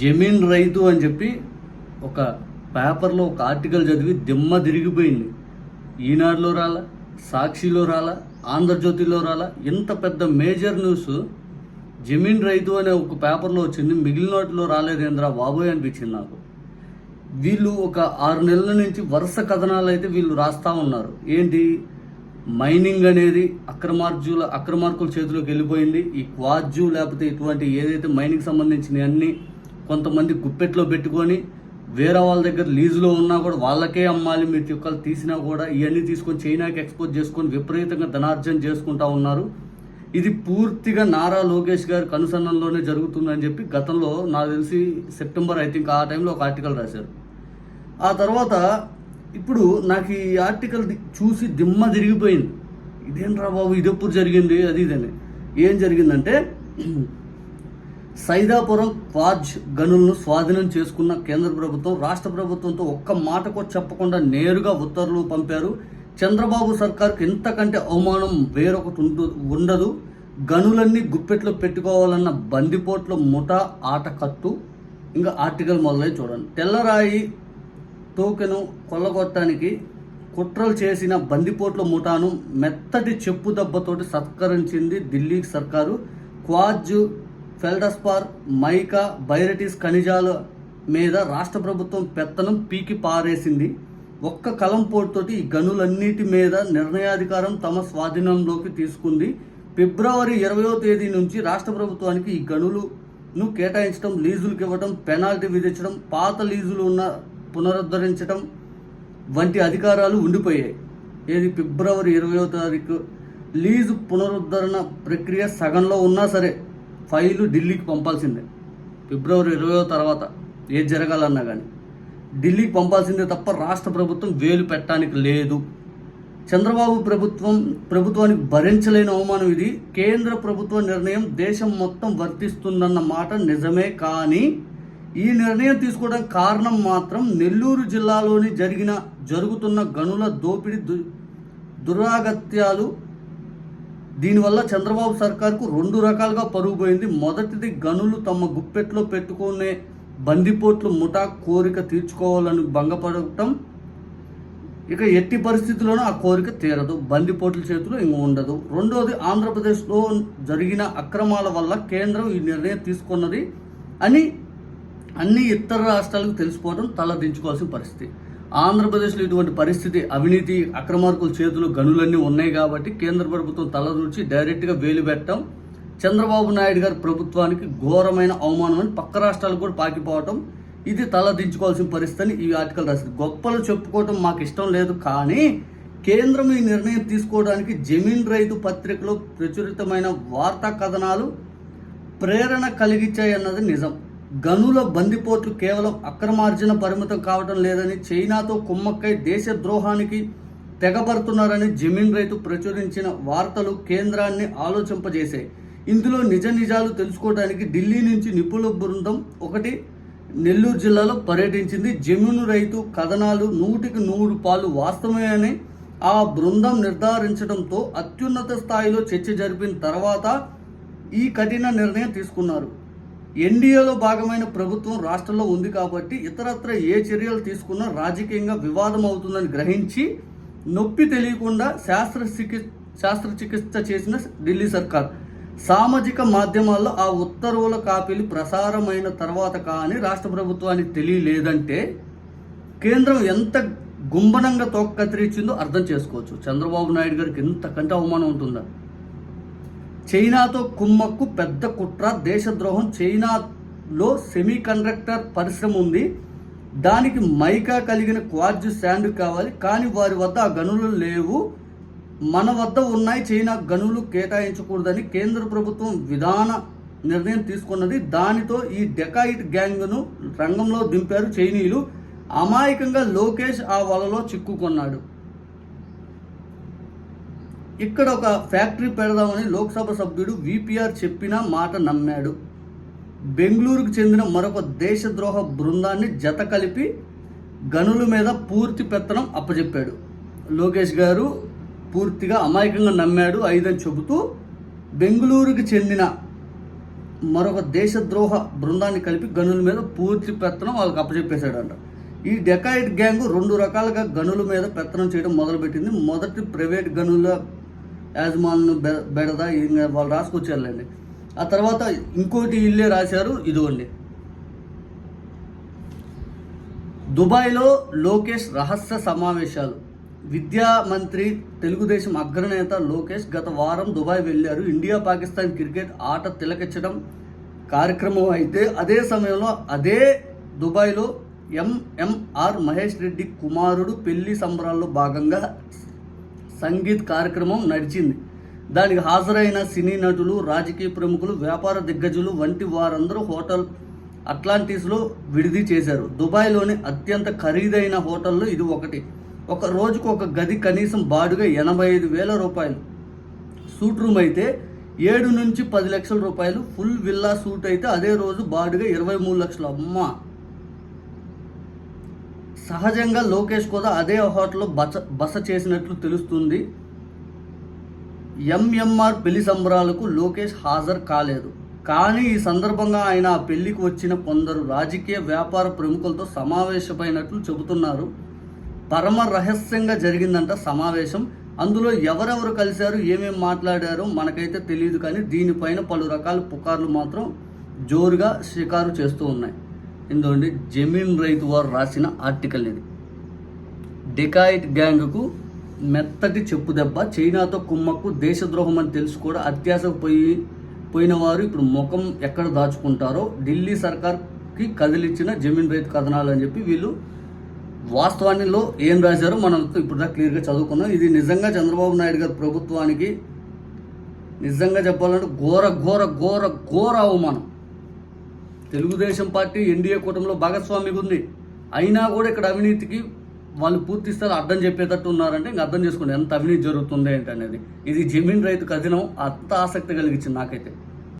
జమీన్ రైతు అని చెప్పి ఒక పేపర్లో ఒక ఆర్టికల్ చదివి దిమ్మ తిరిగిపోయింది. ఈనాడులో రాలా సాక్షిలో రాలా ఆంధ్రజ్యోతిలో రాలా ఇంత పెద్ద మేజర్ న్యూస్ జమీన్ రైతు అనే ఒక పేపర్లో వచ్చింది. మిగిలిన వాటిలో రాలేదేంద్రా బాబోయ్ అనిపించింది నాకు. వీళ్ళు ఒక ఆరు నెలల నుంచి వరుస కథనాలు అయితే వీళ్ళు రాస్తా ఉన్నారు. ఏంటి? మైనింగ్ అనేది అక్రమార్జుల అక్రమార్కుల చేతిలోకి వెళ్ళిపోయింది. ఈ క్వాజు లేకపోతే ఇటువంటి ఏదైతే మైనింగ్ సంబంధించిన అన్ని కొంతమంది గుప్పెట్లో పెట్టుకొని వేరే వాళ్ళ దగ్గర లీజులో ఉన్నా కూడా వాళ్ళకే అమ్మాలి మీ చుక్కలు తీసినా కూడా ఇవన్నీ తీసుకొని చైనాకి ఎక్స్పోర్ట్ చేసుకొని విపరీతంగా ధనార్జన చేసుకుంటా ఉన్నారు. ఇది పూర్తిగా నారా లోకేష్ గారి కనుసన్నల్లోనే జరుగుతుందని చెప్పి గతంలో నాకు తెలిసి సెప్టెంబర్ ఐ థింక్ ఆ టైంలో ఒక ఆర్టికల్ రాశారు. ఆ తర్వాత ఇప్పుడు నాకు ఈ ఆర్టికల్ చూసి దిమ్మ తిరిగిపోయింది. ఇదేంట్రా బాబు ఇది ఎప్పుడు జరిగింది? అది ఇదని. ఏం జరిగిందంటే సైదాపురం క్వాజ్ గనులను స్వాధీనం చేసుకున్న కేంద్ర ప్రభుత్వం రాష్ట్ర ప్రభుత్వంతో ఒక్క మాటకో చెప్పకుండా నేరుగా ఉత్తర్వులు పంపారు. చంద్రబాబు సర్కార్కి ఇంతకంటే అవమానం వేరొకటి ఉంటు ఉండదు. గనులన్నీ గుప్పెట్లో పెట్టుకోవాలన్న బందిపోట్ల ముఠా ఆట కట్టు ఇంకా ఆర్టికల్ మొదలై చూడండి. తెల్లరాయి టోకెను కొల్లగొట్టడానికి కుట్రలు చేసిన బందిపోట్ల ముఠాను మెత్తటి చెప్పు దెబ్బతోటి సత్కరించింది ఢిల్లీ సర్కారు. క్వాజ్ ఫెల్డస్పార్ మైకా బైరటిస్ ఖనిజాల మీద రాష్ట్ర ప్రభుత్వం పెత్తనం పీకి పారేసింది. ఒక్క కలం పోటుతోటి ఈ గనులన్నిటి మీద నిర్ణయాధికారం తమ స్వాధీనంలోకి తీసుకుంది. ఫిబ్రవరి ఇరవయో తేదీ నుంచి రాష్ట్ర ప్రభుత్వానికి ఈ గనులను కేటాయించడం లీజులకు ఇవ్వడం పెనాల్టీ విధించడం పాత లీజులు ఉన్న పునరుద్ధరించడం వంటి అధికారాలు ఉండిపోయాయి. ఏది ఫిబ్రవరి ఇరవయో తారీఖు లీజు పునరుద్ధరణ ప్రక్రియ సగంలో ఉన్నా సరే ఫైలు ఢిల్లీకి పంపాల్సిందే. ఫిబ్రవరి ఇరవయో తర్వాత ఏది జరగాలన్నా కానీ ఢిల్లీకి పంపాల్సిందే తప్ప రాష్ట్ర ప్రభుత్వం వేలు పెట్టడానికి లేదు. చంద్రబాబు ప్రభుత్వం ప్రభుత్వానికి భరించలేని అవమానం ఇది. కేంద్ర ప్రభుత్వ నిర్ణయం దేశం మొత్తం వర్తిస్తుందన్న మాట నిజమే కానీ ఈ నిర్ణయం తీసుకోవడానికి కారణం మాత్రం నెల్లూరు జిల్లాలోని జరిగిన జరుగుతున్న గనుల దోపిడీ దు దురాగత్యాలు దీనివల్ల చంద్రబాబు సర్కార్కు రెండు రకాలుగా పరుగు పోయింది. మొదటిది గనులు తమ గుప్పెట్లో పెట్టుకునే బందిపోట్లు ముఠా కోరిక తీర్చుకోవాలని భంగపడటం. ఇక ఎట్టి పరిస్థితుల్లోనూ ఆ కోరిక తీరదు. బందిపోట్ల చేతిలో ఇంక ఉండదు. రెండోది ఆంధ్రప్రదేశ్లో జరిగిన అక్రమాల వల్ల కేంద్రం ఈ నిర్ణయం తీసుకున్నది అని అన్ని ఇతర రాష్ట్రాలకు తెలిసిపోవడం తలదించుకోవాల్సిన పరిస్థితి. ఆంధ్రప్రదేశ్లో ఇటువంటి పరిస్థితి అవినీతి అక్రమార్కుల చేతులు గనులన్నీ ఉన్నాయి కాబట్టి కేంద్ర ప్రభుత్వం తలదూర్చి డైరెక్ట్గా వేలు పెట్టడం చంద్రబాబు నాయుడు గారి ప్రభుత్వానికి ఘోరమైన అవమానం అని పక్క రాష్ట్రాలు కూడా పాకిపోవటం ఇది తలదించుకోవాల్సిన పరిస్థితి అని ఈ ఆర్టికల్ రాసింది. గొప్పలు చెప్పుకోవటం మాకు ఇష్టం లేదు కానీ కేంద్రం ఈ నిర్ణయం తీసుకోవడానికి జమీన్ రైతు పత్రికలో ప్రచురితమైన వార్తా కథనాలు ప్రేరణ కలిగించాయన్నది నిజం. గనుల బందిపోట్లు కేవలం అక్రమార్జన పరిమితం కావడం లేదని చైనాతో కుమ్మక్కై దేశ ద్రోహానికి తెగబడుతున్నారని జమీన్ రైతు ప్రచురించిన వార్తలు కేంద్రాన్ని ఆలోచింపజేశాయి. ఇందులో నిజ నిజాలు తెలుసుకోవడానికి ఢిల్లీ నుంచి నిపుణుల బృందం ఒకటి నెల్లూరు జిల్లాలో పర్యటించింది. జమీను రైతు కథనాలు నూటికి నూరు పాలు వాస్తవమే అని ఆ బృందం నిర్ధారించడంతో అత్యున్నత స్థాయిలో చర్చ జరిపిన తర్వాత ఈ కఠిన నిర్ణయం తీసుకున్నారు. ఎన్డీఏలో భాగమైన ప్రభుత్వం రాష్ట్రంలో ఉంది కాబట్టి ఇతరత్ర ఏ చర్యలు తీసుకున్నా రాజకీయంగా వివాదం అవుతుందని గ్రహించి నొప్పి తెలియకుండా శాస్త్ర శాస్త్రచికిత్స చేసిన ఢిల్లీ సర్కార్. సామాజిక మాధ్యమాల్లో ఆ ఉత్తర్వుల కాపీలు ప్రసారమైన తర్వాత కానీ రాష్ట్ర ప్రభుత్వానికి తెలియలేదంటే కేంద్రం ఎంత గుంబనంగా తోక కత్తిరించిందో అర్థం చేసుకోవచ్చు. చంద్రబాబు నాయుడు గారికి ఎంతకంటే అవమానం ఉంటుందా? చైనాతో కుమ్మక్కు పెద్ద కుట్ర దేశద్రోహం చైనాలో సెమీ కండక్టర్ పరిశ్రమ ఉంది. దానికి మైకా కలిగిన క్వార్జ్ శాండ్ కావాలి. కానీ వారి వద్ద ఆ గనులు లేవు. మన వద్ద ఉన్నాయి. చైనా గనులు కేటాయించకూడదని కేంద్ర ప్రభుత్వం విధాన నిర్ణయం తీసుకున్నది. దానితో ఈ డెకాయిట్ గ్యాంగ్ను రంగంలో దింపారు చైనీయులు. అమాయకంగా లోకేష్ ఆ వలలో చిక్కుకున్నాడు. ఇక్కడ ఒక ఫ్యాక్టరీ పెడదామని లోక్సభ సభ్యుడు విపిఆర్ చెప్పిన మాట నమ్మాడు. బెంగళూరుకు చెందిన మరొక దేశద్రోహ బృందాన్ని జత కలిపి గనుల మీద పూర్తి పెత్తనం అప్పచెప్పాడు లోకేష్ గారు పూర్తిగా అమాయకంగా నమ్మాడు ఐదని చెబుతూ బెంగళూరుకు చెందిన మరొక దేశద్రోహ బృందాన్ని కలిపి గనుల మీద పూర్తి పెత్తనం వాళ్ళకి అప్పచెప్పేశాడంట ఈ డెకాయిట్ గ్యాంగ్ రెండు రకాలుగా గనుల మీద పెత్తనం చేయడం మొదలుపెట్టింది. మొదటి ప్రైవేట్ గనుల యాజమాన్ను బె బెడద ఇంకా వాళ్ళు రాసుకొచ్చారులేండి. ఆ తర్వాత ఇంకోటి ఇల్లే రాశారు ఇదిగోండి. దుబాయ్లో లోకేష్ రహస్య సమావేశాలు. విద్యా మంత్రి తెలుగుదేశం అగ్రనేత లోకేష్ గత వారం దుబాయ్ వెళ్ళారు. ఇండియా పాకిస్తాన్ క్రికెట్ ఆట తిలకించడం కార్యక్రమం అయితే అదే సమయంలో అదే దుబాయ్లో ఎంఎంఆర్ మహేష్ రెడ్డి కుమారుడు పెళ్ళి సంబరాల్లో భాగంగా సంగీత్ కార్యక్రమం నడిచింది. దానికి హాజరైన సినీ నటులు రాజకీయ ప్రముఖులు వ్యాపార దిగ్గజులు వంటి వారందరూ హోటల్ అట్లాంటిస్లో విడిది చేశారు. దుబాయ్లోని అత్యంత ఖరీదైన హోటల్లో ఇది ఒకటి. ఒక రోజుకు ఒక గది కనీసం బాడుగా ఎనభై ఐదు వేల రూపాయలు. సూట్ రూమ్ అయితే ఏడు నుంచి పది లక్షల రూపాయలు. ఫుల్ విల్లా సూట్ అయితే అదే రోజు బాడుగా ఇరవై మూడు లక్షలు. అమ్మ! సహజంగా లోకేష్ కూడా అదే హోటల్లో బస బస చేసినట్లు తెలుస్తుంది. ఎంఎంఆర్ పెళ్ళి సంబరాలకు లోకేష్ హాజరు కాలేదు. కానీ ఈ సందర్భంగా ఆయన ఆ పెళ్ళికి వచ్చిన కొందరు రాజకీయ వ్యాపార ప్రముఖులతో సమావేశమైనట్లు చెబుతున్నారు. పరమ రహస్యంగా జరిగిందంట సమావేశం. అందులో ఎవరెవరు కలిశారు ఏమేమి మాట్లాడారో మనకైతే తెలియదు కానీ దీనిపైన పలు రకాల పుకార్లు మాత్రం జోరుగా షికారు చేస్తూ ఉన్నాయి. ఎందుకంటే జమీన్ రైతు వారు రాసిన ఆర్టికల్ ఇది. డెకాయిట్ గ్యాంగ్కు మెత్తటి చెప్పు దెబ్బ చైనాతో కుమ్మక్కు దేశద్రోహం అని తెలుసు కూడా అత్యాశకు పోయి పోయిన వారు ఇప్పుడు ముఖం ఎక్కడ దాచుకుంటారో ఢిల్లీ సర్కార్కి కదిలిచ్చిన జమీన్ రైతు కథనాలు అని చెప్పి వీళ్ళు వాస్తవానిలో ఏం రాశారో మనం ఇప్పుడు దాకా క్లియర్గా చదువుకున్నాం. ఇది నిజంగా చంద్రబాబు నాయుడు గారి ప్రభుత్వానికి నిజంగా చెప్పాలంటే ఘోర ఘోర ఘోర ఘోర అవమానం. తెలుగుదేశం పార్టీ ఎన్డీఏ కూటమిలో భాగస్వామిగా ఉంది. అయినా కూడా ఇక్కడ అవినీతికి వాళ్ళు పూర్తి స్థాయి అర్థం చెప్పేటట్టు ఉన్నారంటే ఇంకా అర్థం చేసుకోండి ఎంత అవినీతి జరుగుతుంది ఏంటి అనేది. ఇది జమీన్ రైతు కథనం అంత ఆసక్తి కలిగించింది నాకైతే.